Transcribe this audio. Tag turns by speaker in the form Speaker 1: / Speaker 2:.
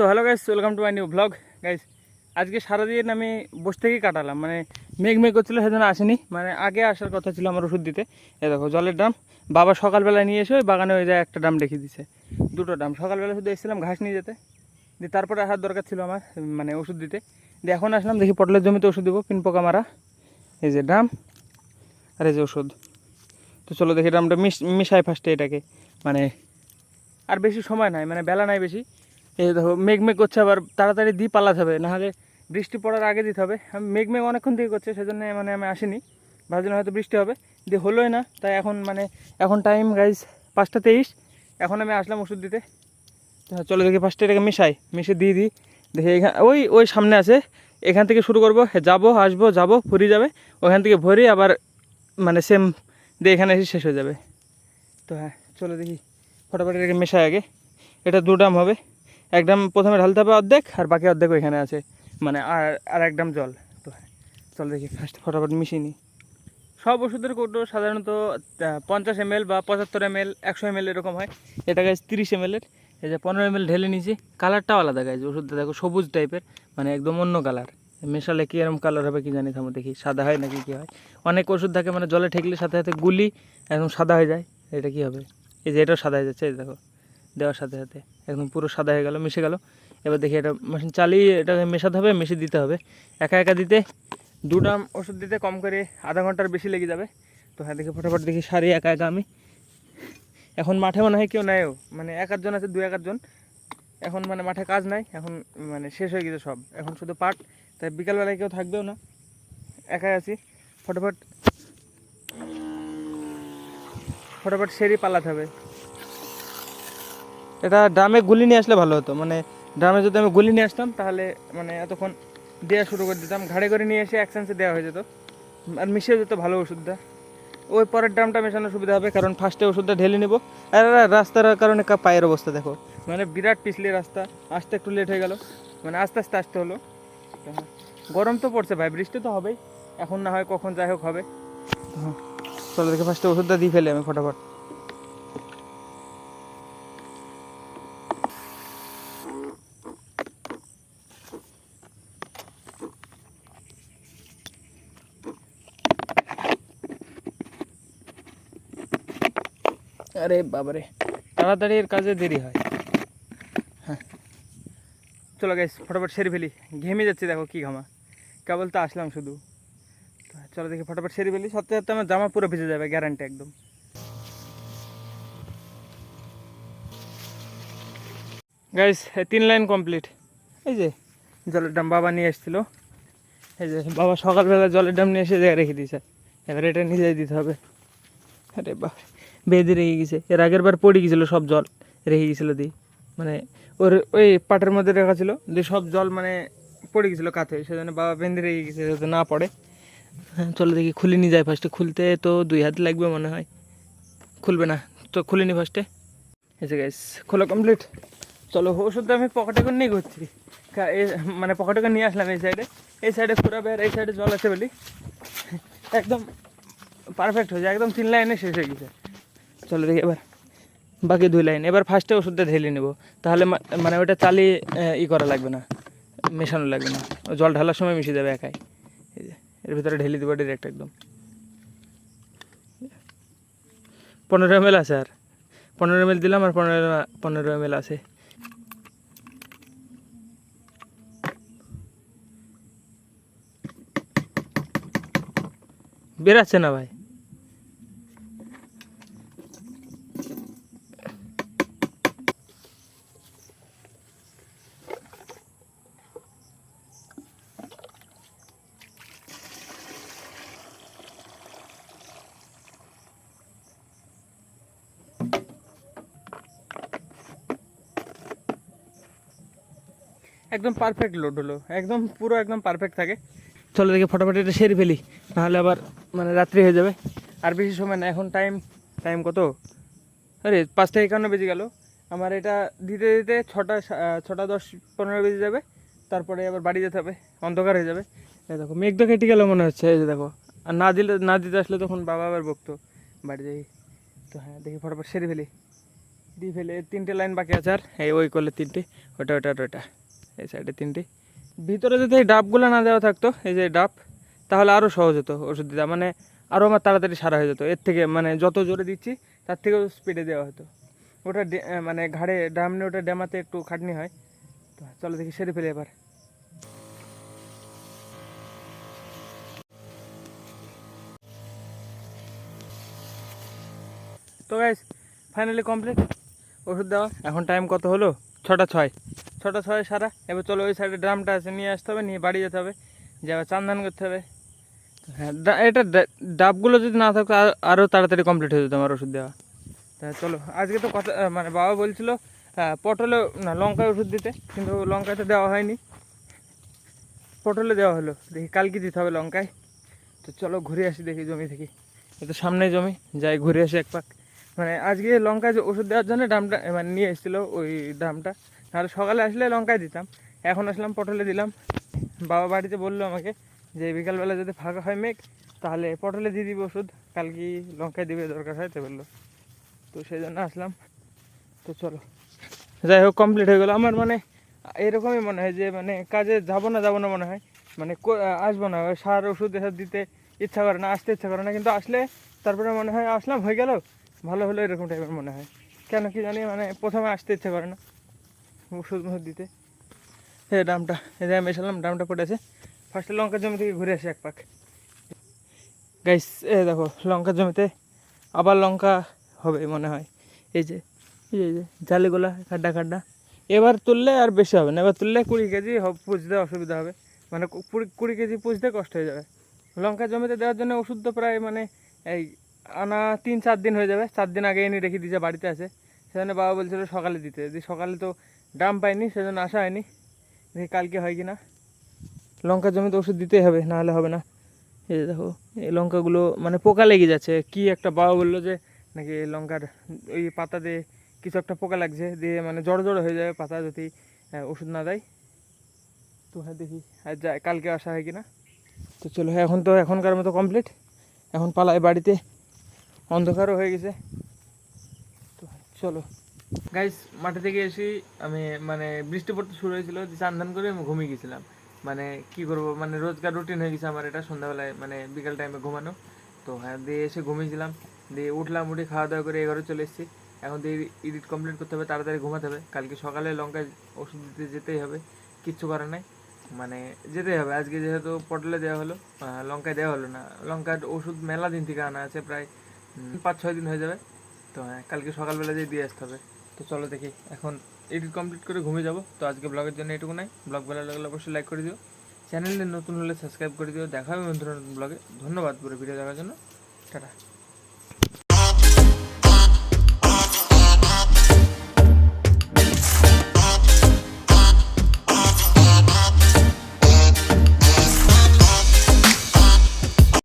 Speaker 1: So hello guys welcome to my new blog guys আজকে সারাদিন আমি বসে থেকেই কাটালাম। মানে মেঘ মেঘ করছিল, সেজন্য আসেনি। মানে আগে আসার কথা ছিল আমার ওষুধ দিতে। এ দেখো, জলের ড্রাম। বাবা সকালবেলা নিয়ে এসে ওই বাগানে ওই যায় একটা ড্রাম রেখে দিছে। দুটো ড্রাম। সকালবেলা শুধু এসেছিলাম ঘাস নিয়ে যেতে। দিয়ে তারপরে আসার দরকার ছিল আমার মানে ওষুধ দিতে। দিয়ে এখন আসলাম, দেখি পটলের জমিতে ওষুধ দেবো, পিন পোকা মারা। এই যে ড্রাম আর এই যে ওষুধ। তো চলো দেখি ড্রামটা মিশ, মিশাই ফার্স্টে এটাকে। মানে আর বেশি সময় নাই মানে বেলা নাই বেশি। এই দেখো মেঘ মেঘ করছে আবার, তাড়াতাড়ি দিয়ে পালাতে হবে, নাহলে বৃষ্টি পড়ার আগে দিতে হবে। আমি মেঘ মেঘ অনেকক্ষণ থেকে করছে, সেজন্য মানে আমি আসিনি। ভাবছিলাম হয়তো বৃষ্টি হবে দিয়ে হলোই না, তাই এখন মানে এখন টাইম গাইজ পাঁচটা তেইশ। এখন আমি আসলাম ওষুধ দিতে। তো চলো দেখি ফার্স্টে এটাকে মিশাই মিশে দিয়ে দিই। দেখি এখানে ওই ওই সামনে আছে। এখান থেকে শুরু করব যাব, আসব, যাব ফুরিয়ে যাবে। ওখান থেকে ভরি আবার মানে সেম দিয়ে এখানে এসে শেষ হয়ে যাবে। তো হ্যাঁ চলো দেখি। ফটাফট এটাকে মেশাই আগে। এটা দু ড্রাম হবে। এক ড্রাম প্রথমে ঢালতে হবে অর্ধেক আর বাকি অর্ধেক ওইখানে আছে। মানে আর আর এক ড্রাম জল। তো চলো দেখি ফার্স্ট ফটাফট মিশিয়ে নিই সব ওষুধের কৌটো সাধারণত পঞ্চাশ এম বা পঁচাত্তর এম এল একশো এম এরকম হয়। এটা গাছ তিরিশ এম এর। এই যে পনেরো এম এল ঢেলে নিয়েছি। কালারটাও আলাদা গাছ ওষুধটা দেখো সবুজ টাইপের মানে একদম অন্য কালার মেশালে কী এরকম কালার হবে কি জানি, থামো দেখি, সাদা হয় নাকি কী হয়। অনেক ওষুধ থাকে মানে জলে ঠেকলে সাথে সাথে গুলি একদম সাদা হয়ে যায়। এটা কী হবে? এই যে এটাও সাদা হয়ে যাচ্ছে, এই দেখো। দেওয়ার সাথে সাথে। একদম পুরো সাদা হয়ে গেল, মিশে গেল। এবার দেখি এটা মেশিন চালিয়ে এটাকে মেশাতে হবে মেশে দিতে হবে। একা একা দিতে দু ড্রাম ওষুধ দিতে কম করে আধা ঘণ্টার বেশি লেগে যাবে। তো হ্যাঁ দেখি ফটাফট দেখি সারি একা একা আমি। এখন মাঠে মনে হয় কেউ নেয়ও মানে এক আধজন আছে দু এক আধজন। এখন মানে মাঠে কাজ নাই, এখন মানে শেষ হয়ে গেছে সব। এখন শুধু পাট তাই বিকালবেলায় কেউ থাকবেও না। একাই আছি। ফটাফট ফটাফট সেরি পালাতে হবে। এটা ড্রামে গুলি নিয়ে আসলে ভালো হতো। মানে ড্রামে যদি আমি গুলি নিয়ে আসতাম, তাহলে মানে এতক্ষণ দেওয়া শুরু করে দিতাম। ঘাড়ে করে নিয়ে এসে এক চান্সে দেওয়া হয়ে যেত। আর মিশে যেত ভালো ওষুধটা। ওই পরের ড্রামটা মেশানোর সুবিধা হবে, কারণ ফার্স্টে ওষুধটা ঢেলে নেব। আর রাস্তার কারণে পায়ের অবস্থা দেখো। মানে বিরাট পিছলে রাস্তা। আসতে একটু লেট হয়ে গেল। মানে আস্তে আস্তে আসতে হলো। গরম তো পড়ছে ভাই, বৃষ্টি তো হবেই। এখন না হয় কখন যাই হোক হবে। চলো দেখে ফার্স্টে ওষুধটা দিয়ে ফেলি আমি ফটাফট। আরে বাবারে। তাড়াতাড়ি এর কাজে দেরি হয়। হ্যাঁ। চলো গাইস ফটাফট সেরে ফেলি। ঘেমে যাচ্ছে দেখো কি ঘামা। কেবল তো আসলাম শুধু। তো চলো দেখি ফটাফট সেরে ফেলি। সত্যি সত্যি আমার জামা পুরো ভিজে যাবে গ্যারান্টি একদম। গাইস তিন লাইন কমপ্লিট এই যে জলের ড্রাম বাবা নিয়ে এসেছিল। এই যে বাবা সকালবেলা জলের ড্রাম নিয়ে এসে জায়গায় রেখে দিয়েছে। এবার এটা নিজে দিতে হবে। আরে বাবা বেঁধে রেখে গেছে। এর আগের বার পড়ে গেছিল সব জল, রেখে গেছিল দিয়ে। মানে ওর ওই পাটের মধ্যে রাখা ছিল, দিয়ে সব জল মানে পড়ে গেছিল কাঁথে সেজন্য বাবা বেঁধে রেখে গেছে যাতে না পড়ে। চলো দেখি খুলে নিয়ে যায় ফার্স্টে খুলতে তো দুই হাত লাগবে মনে হয়। খুলবে না, তো খুলে নি ফার্স্টে এসে গাইস খোলা কমপ্লিট চলো, ওষুধটা আমি পকেটে করে নিয়ে ঘুরছি। মানে পকেটে করে নিয়ে আসলাম এই সাইডে এই সাইডে ঘুরাবে আর এই সাইডে জল আছে বলি। একদম পারফেক্ট হয়ে যায়। একদম তিন লাইনে শেষ হয়ে গেছে। চলো দেখি, এবার বাকি দুই লাইন। এবার ফার্স্টে ওষুধটা ঢেলে নেব। তাহলে মানে ওটা চালিয়ে ই করা লাগবে না, মেশানো লাগবে না। জল ঢালার সময় মিশে যাবে একাই। এই যে, এর ভিতরে ঢেলে দেবো ডিরেক্ট একদম। পনেরো এম আছে আর। পনেরো এম দিলাম আর পনেরো পনেরো এম আছে। বেরাচ্ছে না ভাই। একদম পারফেক্ট লোড হলো। একদম পুরো একদম পারফেক্ট থাকে। চলো দেখি ফটাফট এটা সেরে ফেলি নাহলে আবার মানে রাত্রি হয়ে যাবে। আর বেশি সময় না এখন টাইম টাইম কত? আরে পাঁচটা একান্ন বেজে গেল। আমার এটা দিতে দিতে ছটা ছটা দশ পনেরো বেজে যাবে। তারপরে আবার বাড়ি যেতে হবে অন্ধকার হয়ে যাবে। এই দেখো মেঘ তো কেটে গেল মনে হচ্ছে এই যে দেখো। আর না দিলে না দিতে আসলে তখন বাবা আবার বকতো বাড়ি যাই। তো হ্যাঁ দেখি ফটাফট সেরে ফেলি। দিয়ে ফেলে তিনটে লাইন বাকি আছে আর এই ওই করলে তিনটে ওটা ওটা ওটা। এই সাইডে তিনটে। ভিতরে যদি এই ডাবগুলো না দেওয়া থাকতো, এই যে ডাব, তাহলে আরও সহজ হতো ওষুধ দিতে মানে আরও আমার তাড়াতাড়ি সারা হয়ে যেত। এর থেকে মানে যত জোরে দিচ্ছি, তার থেকেও স্পিডে দেওয়া হতো। ওটা মানে ঘাড়ে ডামনে ওটা ডেমাতে একটু খাটনি হয়। তো চলো দেখি, সেরে ফেলে এবার। তো গাইস ফাইনালি কমপ্লিট ওষুধ দেওয়া। এখন টাইম কত হলো? ছটা ছয়। ছটা ছয় সারা। এবার চলো ওই সাইডে ড্রামটা আছে, নিয়ে আসতে হবে, নিয়ে বাড়ি যেতে হবে। যে আবার চান্দান করতে হবে। হ্যাঁ এটা ডাবগুলো যদি না থাকতো আর- আরও তাড়াতাড়ি কমপ্লিট হয়ে যেত আমার ওষুধ দেওয়া। তা চলো, আজকে তো কথা মানে বাবা বলছিল পটলে, না, লঙ্কায় ওষুধ দিতে, কিন্তু লঙ্কায় তো দেওয়া হয়নি। পটলে দেওয়া হলো, দেখি কালকে দিতে হবে লঙ্কায়। তো চলো ঘুরে আসি দেখি জমি থেকে। তো সামনে জমি, যাই ঘুরে আসি এক পাক। মানে আজকে লঙ্কায় যে ওষুধ দেওয়ার জন্য ড্রামটা মানে নিয়ে এসেছিল ওই ডামটা তাহলে সকালে আসলে লঙ্কায় দিতাম। এখন আসলাম, পটলে দিলাম। বাবা বাড়িতে বলল আমাকে যে, বিকালবেলা যদি ফাঁকা হয় মেঘ, তাহলে পটলে দিয়ে দিবে ওষুধ। কালকে লঙ্কায় দিবে, দরকার হয়, তো বলল। তো সেই জন্য আসলাম। তো চলো। যাই হোক কমপ্লিট হয়ে গেলো। আমার মানে এরকমই মনে হয় যে মানে কাজে যাব না যাব না মনে হয়। মানে আসব না। সার, ওষুধ এসব দিতে ইচ্ছা করে না, আসতে ইচ্ছা করে না। কিন্তু আসলে তারপরে মনে হয়, আসলাম, হয়ে গেল। ভালো হলো এরকম টাইপের মনে হয়। কেন কি জানি মানে প্রথমে আসতে ইচ্ছা করে না। ওষুধ ওষুধ দিতে। ডামটা, এই যে আমি এসেলাম ডামটা পড়েছে ফার্স্টে লঙ্কা জমি থেকে ঘুরে আসি এক পাক। গাইস, এ দেখো, লঙ্কা জমিতে আবার লঙ্কা হবে মনে হয়। এই যে, এই যে- জালিগুলা, খাড্ডা খাড্ডা। এবার তুললে আর বেশি হবে না, এবার তুললে কুড়ি কেজি পুষতে অসুবিধা হবে। মানে কুড়ি কেজি পুষতে কষ্ট হয়ে যাবে। লঙ্কা জমিতে দেওয়ার জন্য ওষুধ তো প্রায় মানে এই আনা তিন, চার দিন হয়ে যাবে। চার দিন আগে এনে রেখে দিয়েছে, বাড়িতে আছে। সেজন্য বাবা বলছিল সকালে দিতে। যদি সকালে তো ডাম পাইনি, সেজন্য আসা হয়নি। দেখি কালকে হয় কি না লঙ্কা জমিতে ওষুধ দিতেই হবে নাহলে হবে না। এই যে দেখো, এই লঙ্কাগুলো মানে পোকা লেগে যাচ্ছে। কি একটা বাবা বলল যে, নাকি লঙ্কার ওই পাতা দিয়ে কিছু একটা পোকা লাগছে, দিয়ে মানে জড়ো জড়ো হয়ে যাবে পাতা যদি ওষুধ না দেয়। তো হ্যাঁ দেখি, আর যায় কালকে আসা হয় কি না তো চলো হ্যাঁ এখন তো এখনকার মতো কমপ্লিট এখন পালাই বাড়িতে। অন্ধকারও হয়ে গেছে। তো চলো। গাইস মাঠে থেকে এসে আমি মানে বৃষ্টি পড়তে শুরু হয়েছিল, যে চান করে আমি ঘুমিয়ে গেছিলাম। মানে কি করব? মানে রোজকার রুটিন হয়ে গেছে আমার এটা, সন্ধ্যাবেলায় মানে বিকাল টাইমে ঘুমানো। তো হ্যাঁ দিয়ে এসে ঘুমিয়েছিলাম। দিয়ে উঠলাম, উঠে খাওয়া দাওয়া করে এগারো চলে এসেছি। এখন দিয়ে এডিট কমপ্লিট করতে হবে, তাড়াতাড়ি ঘুমাতে হবে। কালকে সকালে লঙ্কায় ওষুধ দিতে যেতেই হবে, কিচ্ছু করার নাই। মানে যেতেই হবে। আজকে যেহেতু পটলে দেওয়া হলো লঙ্কায় দেওয়া হলো না। লঙ্কার ওষুধ মেলা দিন থেকে আনা আছে, প্রায় পাঁচ ছয় দিন হয়ে যাবে। তো হ্যাঁ কালকে সকালবেলা যেয়ে দিয়ে আসতে হবে। তো চলো দেখি। এখন এডিট কমপ্লিট করে ঘুমিয়ে যাব। তো আজকে ব্লগের জন্য এটুকু নাই। ব্লগ ভালো লাগলে অবশ্যই লাইক করে দিও। চ্যানেলে নতুন হলে সাবস্ক্রাইব করে দিও। দেখা হবে বন্ধুরা নতুন ব্লগে ধন্যবাদ পুরো ভিডিও দেখার জন্য। টাটা।